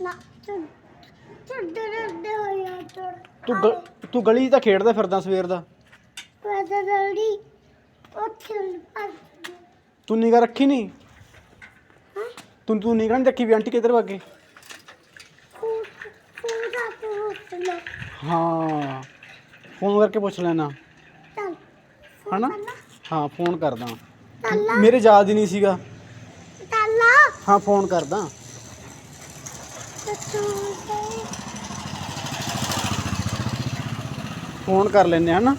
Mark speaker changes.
Speaker 1: ਨਾ ਚੱਦਰ ਦੇ ਹੋਇਆ ਚੜ
Speaker 2: ਤੂੰ ਗ- ਤੂੰ ਗਲੀ 'ਚ ਤਾਂ ਖੇਡਦਾ ਫਿਰਦਾ ਸਵੇਰ ਦਾ।
Speaker 1: ਪਦਰੜੀ ਉੱਥੇ ਭੱਜ
Speaker 2: ਤੂੰ ਨਿਗਾ ਰੱਖੀ ਨਹੀਂ? ਤੂੰ ਤੂੰ ਨਿਗਾ ਨਹੀਂ ਰੱਖੀ ਵੀ ਆਂਟੀ ਕਿੱਧਰ
Speaker 1: ਲੋ।
Speaker 2: ਹਾਂ ਫੋਨ ਕਰਕੇ ਪੁੱਛ ਲੈਣਾ।
Speaker 1: ਚੱਲ
Speaker 2: ਹਨਾ? ਹਾਂ ਫੋਨ ਕਰਦਾ।
Speaker 1: ਤਾਲਾ
Speaker 2: ਮੇਰੇ ਯਾਦ ਹੀ ਨਹੀਂ ਸੀਗਾ।
Speaker 1: ਤਾਲਾ
Speaker 2: ਹਾਂ ਫੋਨ ਕਰਦਾ। ਫੋਨ ਕਰ ਲੈਨੇ ਹਨਾ?